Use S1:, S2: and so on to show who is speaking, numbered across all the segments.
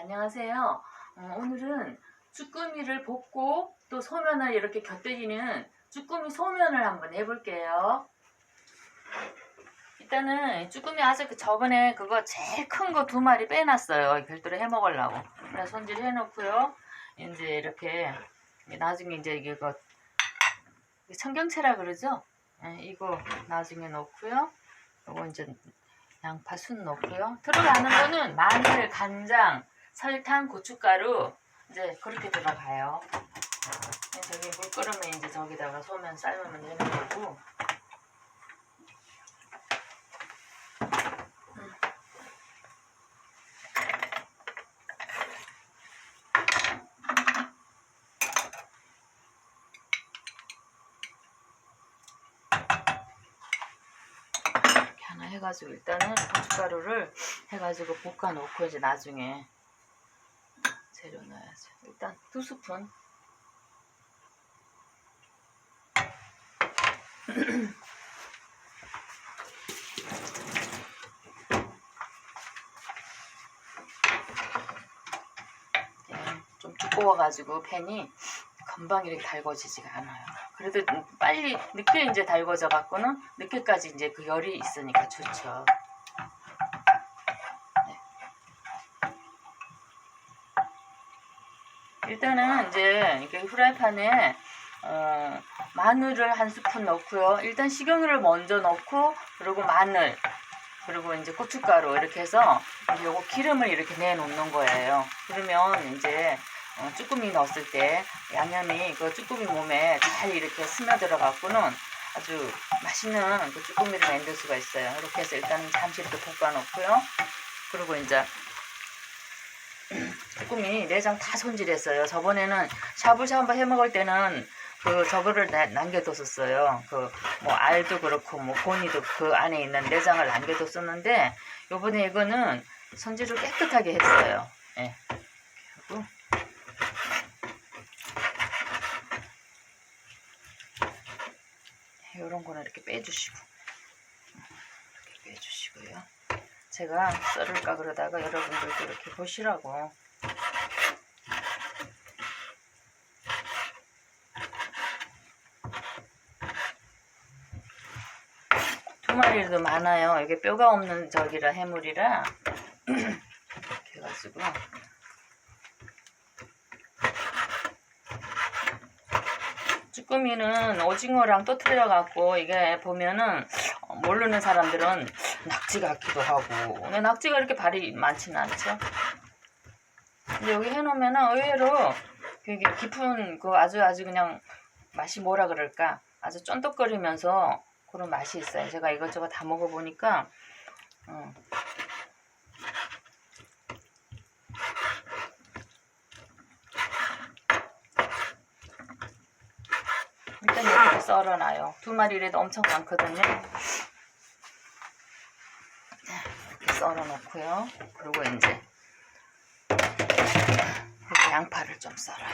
S1: 안녕하세요. 어, 오늘은 쭈꾸미를 볶고 또 소면을 이렇게 곁들이는 쭈꾸미 소면을 한번 해볼게요. 일단은 쭈꾸미 아직 그 저번에 그거 제일 큰 거 두 마리 빼놨어요. 별도로 해 먹으려고. 그래서 손질 해놓고요. 이제 이렇게 나중에 이제 이거 청경채라 그러죠? 예, 이거 나중에 넣고요. 이거 이제 양파 순 넣고요. 들어가는 거는 마늘, 간장, 설탕, 고춧가루 이제 그렇게 들어가요. 저기 물 끓으면 이제 저기다가 소면 삶으면 되는 거고. 해가지고 일단은 고춧가루를 해가지고 볶아 놓고 이제 나중에 재료 넣어야죠. 일단 두 스푼. 예, 좀 두꺼워가지고 팬이 금방 이렇게 달궈지지가 않아요. 그래도 빨리 늦게 이제 달궈져 갖고는 늦게까지 이제 그 열이 있으니까 좋죠. 일단은 이제 이렇게 후라이팬에 어, 마늘을 한 스푼 넣고요. 일단 식용유를 먼저 넣고 그리고 마늘 그리고 이제 고춧가루 이렇게 해서 이제 요거 기름을 이렇게 내놓는 거예요. 그러면 이제 어, 쭈꾸미 넣었을 때 양념이 그 쭈꾸미 몸에 잘 이렇게 스며들어 갖고는 아주 맛있는 그 쭈꾸미를 만들 수가 있어요. 이렇게 해서 일단 잠시 이렇게 볶아 놓고요. 그리고 이제 쭈꾸미 내장 다 손질했어요. 저번에는 샤브샤브 해 먹을 때는 그 저거를 나- 남겨뒀었어요. 그 뭐 알도 그렇고 뭐 고니도 그 안에 있는 내장을 남겨뒀었는데 요번에 이거는 손질을 깨끗하게 했어요. 예. 그리고 이런 거는 이렇게 빼주시고 이렇게 빼주시고요. 제가 썰을까 그러다가 여러분들도 이렇게 보시라고. 두 마리도 많아요. 이게 뼈가 없는 저기라 해물이라. 이렇게 해가지고. 쭈꾸미는 오징어랑 또 틀려갖고 이게 보면은 어, 모르는 사람들은 낙지 같기도 하고 근데 낙지가 이렇게 발이 많지는 않죠. 근데 여기 해놓으면은 의외로 되게 깊은 그 아주 아주 그냥 맛이 뭐라 그럴까 아주 쫀득거리면서 그런 맛이 있어요. 제가 이것저것 다 먹어보니까 어. 일단 이렇게 썰어놔요. 두 마리라도 엄청 많거든요. 썰어 놓고요. 그리고 이제 양파를 좀 썰어요.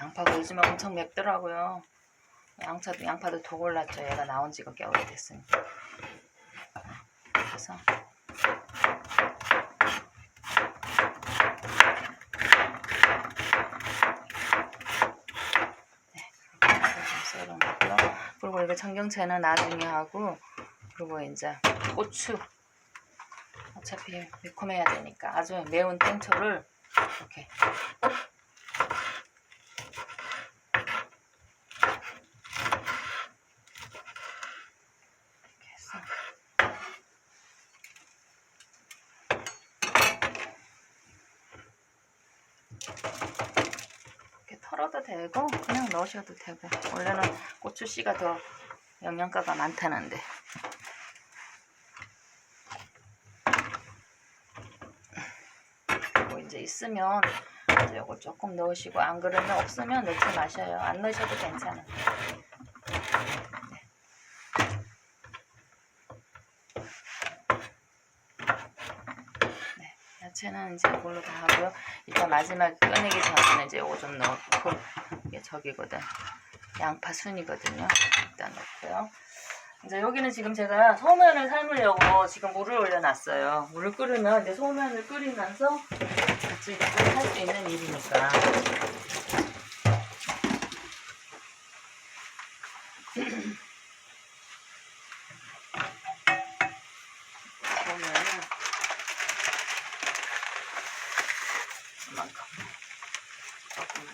S1: 양파가 요즘에 엄청 맵더라고요. 양파도, 양파도 더 골랐죠. 얘가 나온 지가 꽤 오래됐으니까. 그래서 썰어놓고요. 그리고 이거 청경채는 나중에 하고 그리고 이제. 고추. 어차피 매콤해야 되니까. 아주 매운 땡초를 이렇게 털어도 되고 그냥 넣으셔도 되고. 원래는 고추 씨가 더 영양가가 많다는데 그리고 이제 있으면 이제 요거 조금 넣으시고 안 그러면 없으면 넣지 마셔요 안 넣으셔도 괜찮아요 네, 야채는 이제 그걸로 다 하고요. 일단 마지막에 꺼내기 전에는 이제 요거 좀 넣고 이게 저기거든. 양파 순이거든요. 일단 넣고요. 이제 여기는 지금 제가 소면을 삶으려고 지금 물을 올려놨어요. 물을 끓으면 이제 소면을 끓이면서 같이 할 수 있는 일이니까. 소면을 이만큼 조금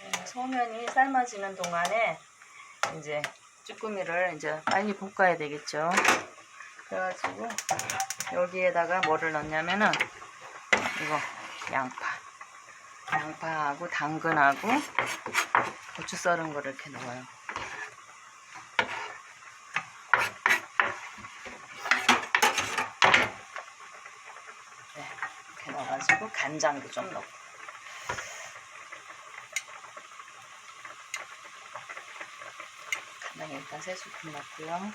S1: 네, 소면이 삶아지는 동안에 이제 쭈꾸미를 이제 빨리 볶아야 되겠죠. 그래가지고 여기에다가 뭐를 넣냐면은 이거 양파, 양파하고 당근하고 고추 썰은 거를 이렇게 넣어요. 네, 이렇게 넣어가지고 간장도 좀 넣고. 간장 일단 세 스푼 넣고요.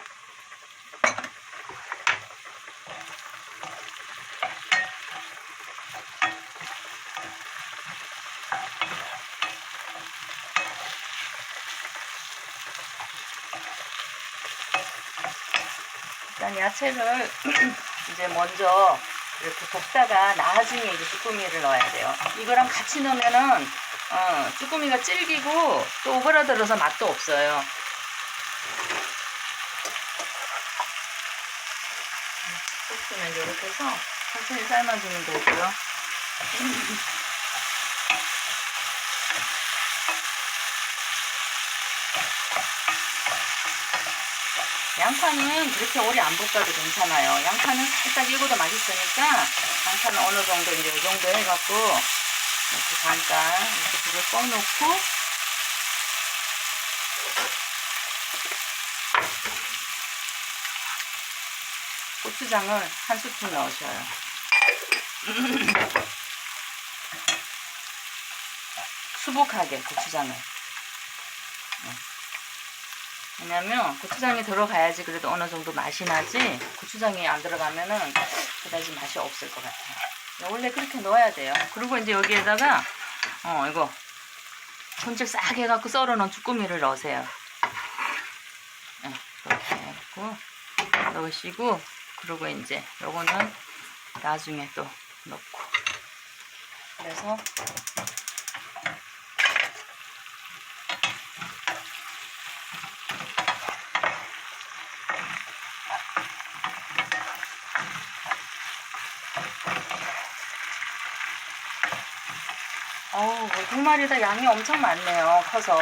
S1: 일단 야채를 이제 먼저 이렇게 볶다가 나중에 이제 쭈꾸미를 넣어야 돼요. 이거랑 같이 넣으면은 어, 쭈꾸미가 질기고 또 오그라들어서 맛도 없어요. 이제 이렇게 해서 천천히 삶아주면 되고요. 양파는 그렇게 오래 안 볶아도 괜찮아요. 양파는 살짝 익어도 맛있으니까 양파는 어느 정도 이제 이 정도 해갖고 이렇게 잠깐 이렇게 불을 꺼놓고 고추장을 한 스푼 넣으셔요. 수북하게 고추장을. 네. 왜냐면 고추장이 들어가야지 그래도 어느 정도 맛이 나지 고추장이 안 들어가면은 그다지 맛이 없을 것 같아요. 원래 그렇게 넣어야 돼요. 그리고 이제 여기에다가 어 이거 손질 싹 해갖고 썰어놓은 쭈꾸미를 넣으세요. 네, 이렇게 해갖고 넣으시고 그리고 이제 요거는 나중에 또 넣고 그래서 어우, 두 마리 다 양이 엄청 많네요. 커서.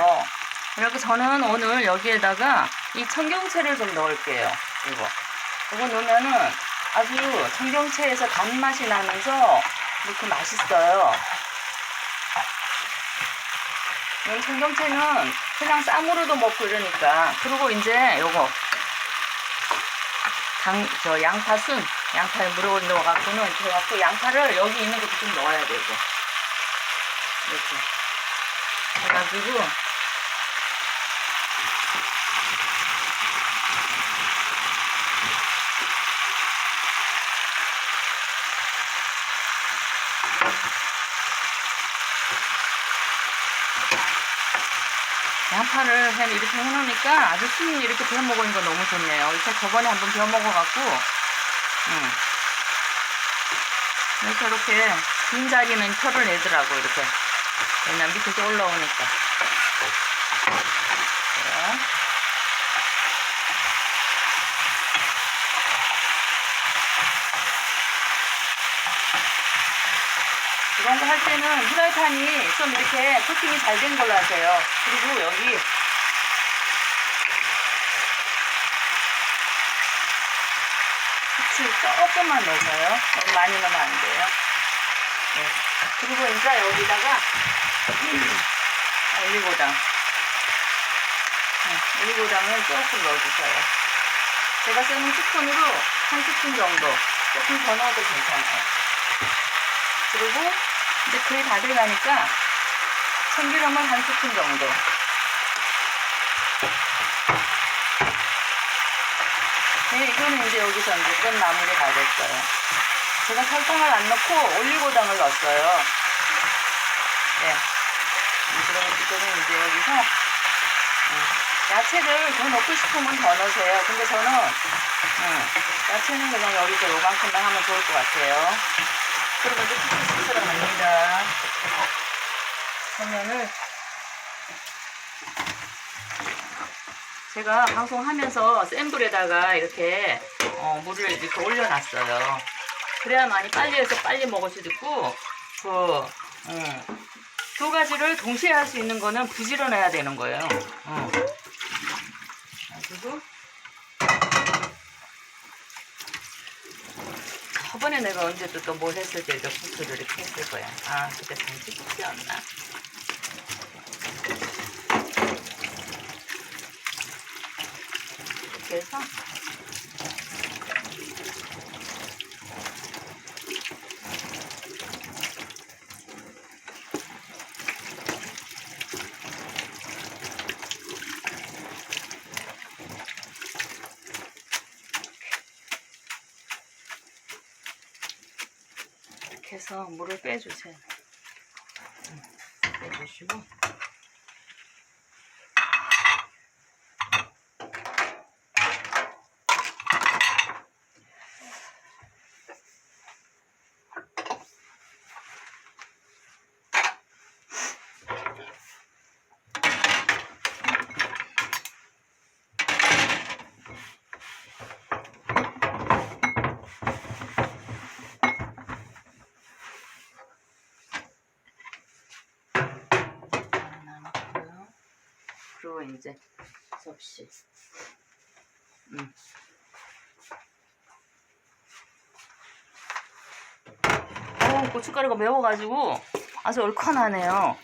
S1: 그리고 저는 오늘 여기에다가 이 청경채를 좀 넣을게요. 이거. 이거 넣으면은 아주 청경채에서 단맛이 나면서 이렇게 맛있어요. 이 청경채는 그냥 쌈으로도 먹고 이러니까. 그리고 이제 요거. 당, 저 양파 순. 양파에 물을 넣어갖고는 이렇게 해갖고 양파를 여기 있는 것도 좀 넣어야 되고. 이렇게 해가지고 양파를 한 이렇게 해놓으니까 아주 순 이렇게 베어 먹으니까 너무 좋네요. 이렇게 저번에 한번 베어 먹어갖고, 음. 그래서 이렇게 빈 자리는 털을 내더라고 이렇게. 왜냐면 밑에서 올라오니까. 그래. 이런 거 할 때는 후라이팬이 좀 이렇게 코팅이 잘 된 걸로 하세요. 그리고 여기 후추 조금만 넣어서요. 너무 많이 넣으면 안 돼요. 네. 그리고 이제 여기다가 올리고당. 네, 올리고당을 조금 넣어주세요. 제가 쓰는 스푼으로 한 스푼 정도. 조금 더 넣어도 괜찮아요. 그리고 이제 거의 다 돼가니까 참기름은 한 스푼 정도. 네, 이거는 이제 여기서 이제 끝 마무리 다 됐어요. 제가 설탕을 안 넣고 올리고당을 넣었어요. 네. 그러기 때문에 이제 여기서 음, 야채를 더 넣고 싶으면 더 넣으세요. 근데 저는 음, 야채는 그냥 여기서 요만큼만 하면 좋을 것 같아요. 그리고 이제 쿠키 소스를 갑니다. 그러면은 제가 방송하면서 센 불에다가 이렇게 어, 물을 이렇게 올려놨어요. 그래야만이 빨리 해서 빨리 먹을 수도 있고 그 음, 두 가지를 동시에 할 수 있는 거는 부지런해야 되는 거예요. 어. 그리고 저번에 내가 언제 또 또 뭘 했을 때 이렇게 국수를 이렇게 했을 거야. 아 그때 단지 국수였나? 이렇게 해서 해서 물을 빼주세요. 음, 빼주시고 이제 접시. 음. 어, 고춧가루가 매워가지고 아주 얼큰하네요.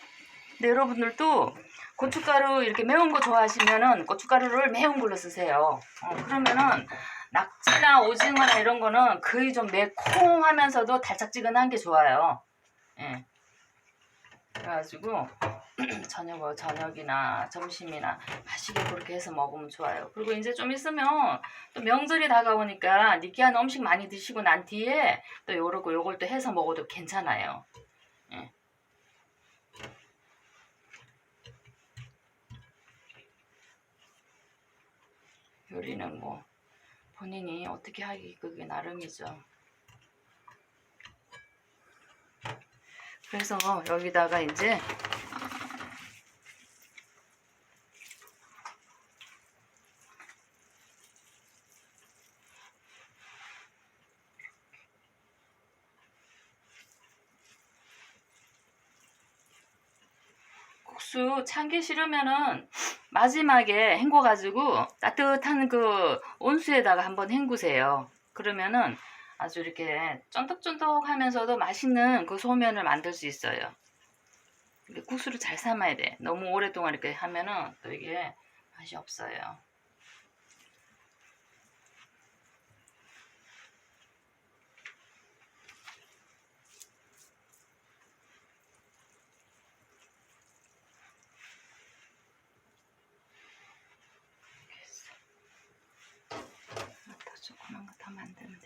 S1: 근데 여러분들도 고춧가루 이렇게 매운 거 좋아하시면은 고춧가루를 매운 걸로 쓰세요. 어, 그러면은 낙지나 오징어나 이런 거는 거의 좀 매콤하면서도 달짝지근한 게 좋아요. 예. 그래가지고 저녁 저녁이나 점심이나 맛있게 그렇게 해서 먹으면 좋아요. 그리고 이제 좀 있으면 또 명절이 다가오니까 느끼한 음식 많이 드시고 난 뒤에 또 요러고 요걸 또 해서 먹어도 괜찮아요. 예. 요리는 뭐 본인이 어떻게 하기 그게 나름이죠. 그래서 여기다가 이제 국수 참기 싫으면은 마지막에 헹궈 가지고 따뜻한 그 온수에다가 한번 헹구세요. 그러면은 아주 이렇게 쫀득쫀득하면서도 맛있는 그 소면을 만들 수 있어요. 국수를 잘 삶아야 돼. 너무 오랫동안 이렇게 하면은 또 이게 맛이 없어요. 더 조그만 거더 만들면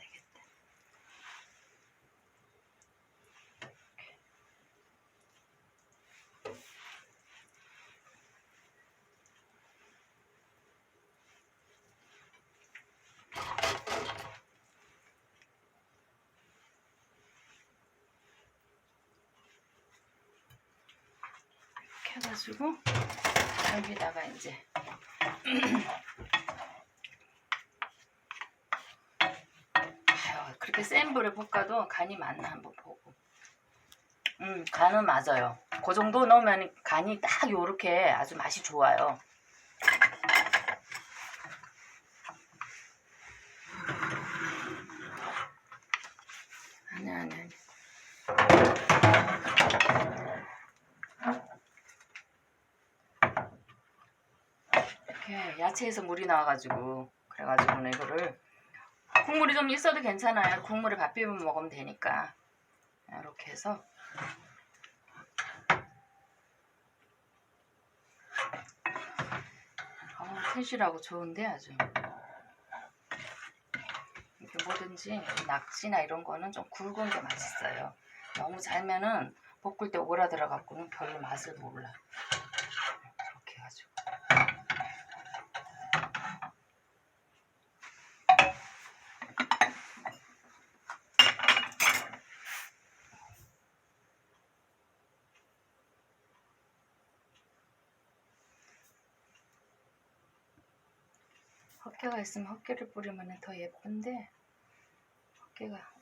S1: 해가지고 여기다가 이제 그렇게 센 불에 볶아도 간이 맞나 한번 보고. 음, 간은 맞아요. 그 정도 넣으면 간이 딱 요렇게 아주 맛이 좋아요. 아니, 아니, 아니. 이렇게 야채에서 물이 나와가지고, 그래가지고 이거를 국물이 좀 있어도 괜찮아요. 국물에 밥 비벼 먹으면 되니까. 이렇게 해서 어, 셋이라고 좋은데 아주 이렇게 뭐든 그런지 낙지나 이런 거는 좀 굵은 게 맛있어요. 너무 잘면은 볶을 때 오그라들어 갖고는 별로 맛을 몰라. 이렇게 해가지고. 헛개가 있으면 헛개를 뿌리면 더 예쁜데 헛개가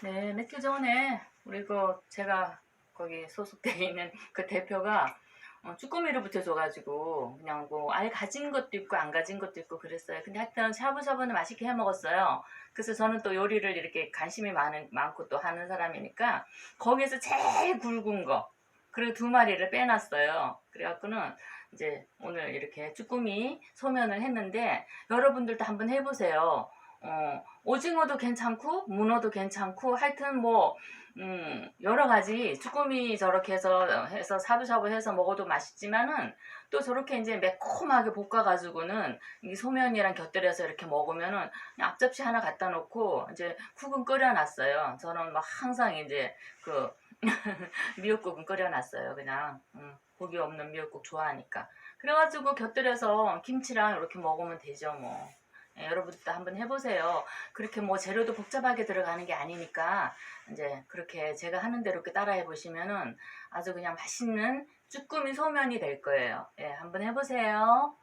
S1: 네, 며칠 전에 우리 그 제가 거기 소속돼 있는 그 대표가 어, 쭈꾸미를 붙여줘가지고 그냥 뭐알 가진 것도 있고 안 가진 것도 있고 그랬어요. 근데 하여튼 샤브샤브는 맛있게 해 먹었어요. 그래서 저는 또 요리를 이렇게 관심이 많은, 많고 또 하는 사람이니까 거기에서 제일 굵은 거 그리고 두 마리를 빼놨어요. 그래갖고는 이제 오늘 이렇게 쭈꾸미 소면을 했는데 여러분들도 한번 해보세요. 어, 오징어도 괜찮고 문어도 괜찮고 하여튼 뭐 음, 여러 가지 쭈꾸미 저렇게 해서 해서 샤브샤브 해서 먹어도 맛있지만은 또 저렇게 이제 매콤하게 볶아 가지고는 이 소면이랑 곁들여서 이렇게 먹으면은 앞접시 하나 갖다 놓고 이제 쿡은 끓여 놨어요. 저는 막 항상 이제 그 미역국은 끓여 놨어요. 그냥 음, 고기 없는 미역국 좋아하니까. 그래가지고 곁들여서 김치랑 이렇게 먹으면 되죠 뭐. 예, 여러분들도 한번 해보세요. 그렇게 뭐 재료도 복잡하게 들어가는 게 아니니까 이제 그렇게 제가 하는 대로 이렇게 따라해 보시면은 아주 그냥 맛있는 쭈꾸미 소면이 될 거예요. 예, 한번 해보세요.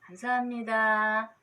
S1: 감사합니다.